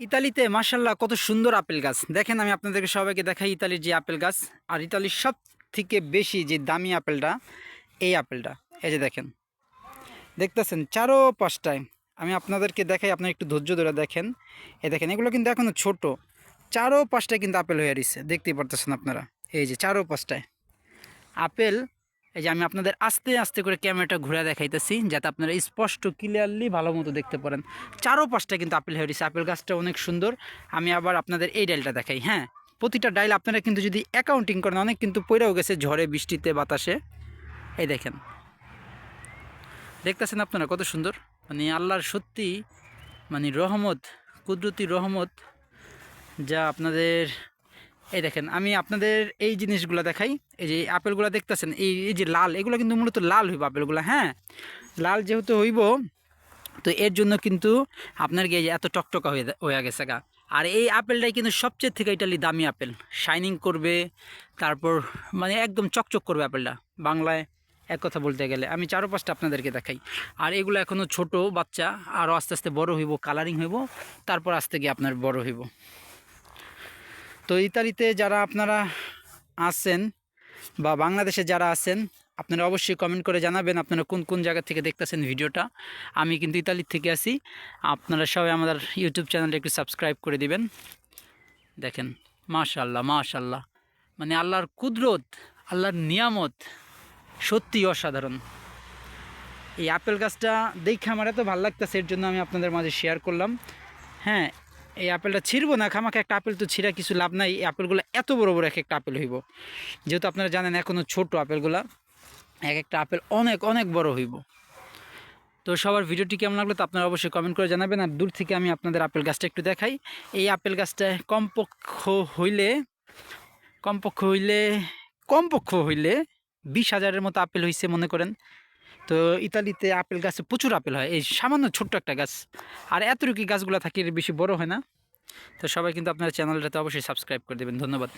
ইতালিতে মার্শাল্লাহ কত সুন্দর আপেল গাছ। দেখেন, আমি আপনাদেরকে সবাইকে দেখাই ইতালির যে আপেল গাছ। আর ইতালির সব থেকে বেশি যে দামি আপেলটা, এই আপেলটা। এই যে দেখেন। দেখতেছেন চারো পাঁচটায় আমি আপনাদেরকে দেখাই, আপনার একটু ধৈর্য ধরে দেখেন। এ দেখেন, এগুলো কিন্তু এখনও ছোট। চারো পাঁচটায় কিন্তু আপেল হয়ে রয়েছে দেখতেই পারতেছেন আপনারা। এই যে চারো পাঁচটায় আপেল এই যে আমি আপনাদের আস্তে আস্তে করে ক্যামেরাটা ঘুরে দেখাইতেছি, যাতে আপনারা স্পষ্ট ক্লিয়ারলি ভালো মতো দেখতে পারেন। চারো পাঁচটা কিন্তু আপেল হয়ে রয়েছে। আপেল গাছটা অনেক সুন্দর। আমি আবার আপনাদের এই ডাইলটা দেখাই হ্যাঁ? প্রতিটা ডাইল আপনারা কিন্তু যদি অ্যাকাউন্টিং করেন, অনেক কিন্তু পড়েও গেছে ঝড়ে, বৃষ্টিতে, বাতাসে। এই দেখেন। দেখতেছেন আপনারা কত সুন্দর? মানে আল্লাহর সত্যি মানে রহমত, কুদরতি রহমত, যা আপনাদের এই দেখেন, আমি আপনাদের এই জিনিসগুলো দেখাই। এই যে আপেলগুলো দেখতেছেন, এই এই যে লাল, এগুলো কিন্তু মূলত লাল হইব আপেলগুলো হ্যাঁ? লাল যেহেতু হইব, তো এর জন্য কিন্তু আপনার গিয়ে এত টকটকা হয়ে হয়ে গেছে গা। আর এই আপেলটাই কিন্তু সবচেয়ে থেকে ইটালি দামি আপেল। শাইনিং করবে, তারপর মানে একদম চকচক করবে আপেলটা। বাংলায় এক কথা বলতে গেলে, আমি চারো পাঁচটা আপনাদেরকে দেখাই। আর এগুলো এখনও ছোট বাচ্চা আরও আস্তে আস্তে বড় হইব কালারিং হইব, তারপর আস্তে গিয়ে আপনার বড় হইব। তো ইতালিতে যারা আপনারা আছেন বা বাংলাদেশে যারা আছেন, আপনারা অবশ্যই কমেন্ট করে জানাবেন আপনারা কোন কোন জায়গা থেকে দেখতেছেন ভিডিওটা। আমি কিন্তু ইতালির থেকে আছি। আপনারা সবাই আমাদের ইউটিউব চ্যানেলটা একটু সাবস্ক্রাইব করে দিবেন। দেখেন মাশাল্লাহ মাশাল্লাহ মানে আল্লাহর কুদরত, আল্লাহর নিয়ামত সত্যি অসাধারণ। এই আপেল গাছটা দেখে আমার এত ভালো লাগতেছে, এর জন্য আমি আপনাদের মাঝে শেয়ার করলাম। হ্যাঁ এই আপেলটা ছিঁড়বো না খামাকে একটা আপেল তো ছিঁড়া কিছু লাভ নাই, এই আপেলগুলো এত বড় বড় এক একটা আপেল হইব। যেহেতু আপনারা জানেন এখনও ছোট আপেলগুলা এক একটা আপেল অনেক অনেক বড় হইব। তো সবার ভিডিওটি কেমন লাগল তো আপনারা অবশ্যই কমেন্ট করে জানাবেন, আর দূর থেকে আমি আপনাদের আপেল গাছটা একটু দেখাই। এই আপেল গাছটা কমপক্ষ হইলে কমপক্ষ হইলে কমপক্ষ হইলে বিশ হাজারের মতো আপেল হয়েছে মনে করেন। তো ইতালিতে আপেল গাছে প্রচুর আপেল হয়, এই সামান্য ছোট্ট একটা গাছ। আর এতটুকু গাছগুলো থাকে বেশি বড় হয় না। তো সবাই কিন্তু আপনার চ্যানেলটাতে অবশ্যই সাবস্ক্রাইব করে দেবেন। ধন্যবাদ।